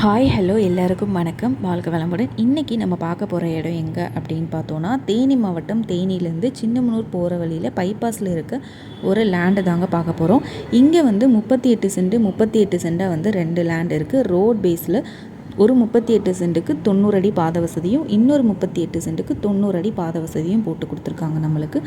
Hi hello எல்லாருக்கும் வணக்கம். வாழ்க வளமுடன். இன்றைக்கி நம்ம பார்க்க போகிற இடம் எங்கே அப்படின்னு பார்த்தோன்னா தேனி மாவட்டம் தேனியிலேருந்து சின்னமனூர் போகிற வழியில் பைபாஸில் இருக்க ஒரு லேண்டு தாங்க பார்க்க போகிறோம் இங்கே வந்து முப்பத்தி எட்டு சென்ட் முப்பத்தி எட்டு சென்டாக வந்து ரெண்டு லேண்ட் இருக்குது ரோட் பேஸில் ஒரு முப்பத்தி எட்டு சென்ட்டுக்கு தொண்ணூறு அடி பாத வசதியும் இன்னொரு முப்பத்தி எட்டு சென்ட்டுக்கு தொண்ணூறு அடி பாத வசதியும் போட்டு கொடுத்துருக்காங்க நம்மளுக்கு.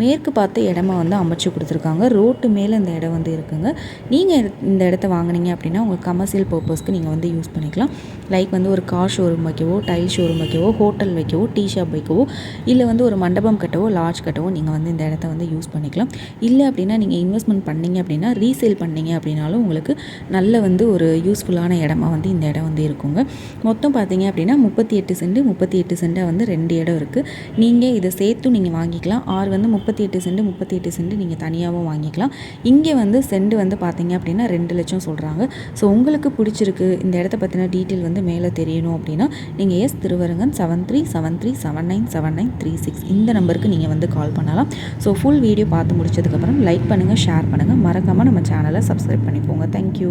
மேற்கு பார்த்த இடமா வந்து அமைச்சு கொடுத்துருக்காங்க. ரோட்டு மேலே இந்த இடம் வந்து இருக்குங்க. நீங்கள் இந்த இடத்த வாங்கினீங்க அப்படின்னா உங்கள் கமர்ஷியல் பர்பஸ்க்கு நீங்கள் வந்து யூஸ் பண்ணிக்கலாம். லைக் வந்து ஒரு கார் ஷோரூம் வைக்கவோ டைல் ஷோரூம் வைக்கவோ ஹோட்டல் வைக்கவோ டீ ஷாப் வைக்கவோ இல்லை வந்து ஒரு மண்டபம் கட்டவோ லாட்ஜ் கட்டவோ நீங்கள் வந்து இந்த இடத்த வந்து யூஸ் பண்ணிக்கலாம். இல்லை அப்படின்னா நீங்கள் இன்வெஸ்ட்மெண்ட் பண்ணீங்க அப்படின்னா ரீசேல் பண்ணீங்க அப்படின்னாலும் உங்களுக்கு நல்ல வந்து ஒரு யூஸ்ஃபுல்லான இடமா வந்து இந்த இடம் வந்து இருக்குங்க. மொத்தம் பார்த்தீங்க அப்படின்னா முப்பத்தி எட்டு சென்ட் முப்பத்தி எட்டு சென்ட்டாக வந்து ரெண்டு இடம் இருக்குது நீங்கள் இதை சேர்த்தும் நீங்கள் வாங்கிக்கலாம். ஆறு வந்து முப்பத்தி எட்டு சென்ட் முப்பத்தி எட்டு சென்ட் நீங்கள் தனியாகவும் வாங்கிக்கலாம். இங்கே வந்து சென்ட் வந்து பார்த்தீங்க அப்படின்னா ரெண்டு லட்சம் சொல்கிறாங்க ஸோ உங்களுக்கு பிடிச்சிருக்கு இந்த இடத்த பற்றின டீட்டெயில் வந்து மேலே தெரியணும் அப்படின்னா நீங்கள் S Thiruvarangan seven three seven three seven nine seven nine three six இந்த நம்பருக்கு நீங்கள் வந்து கால் பண்ணலாம். ஸோ ஃபுல் வீடியோ பார்த்து முடிச்சதுக்கப்புறம் லைக் பண்ணுங்கள் ஷேர் பண்ணுங்கள் மறக்காமல் நம்ம சேனலை சப்ஸ்கிரைப் பண்ணிக்கோங்க. தேங்க்யூ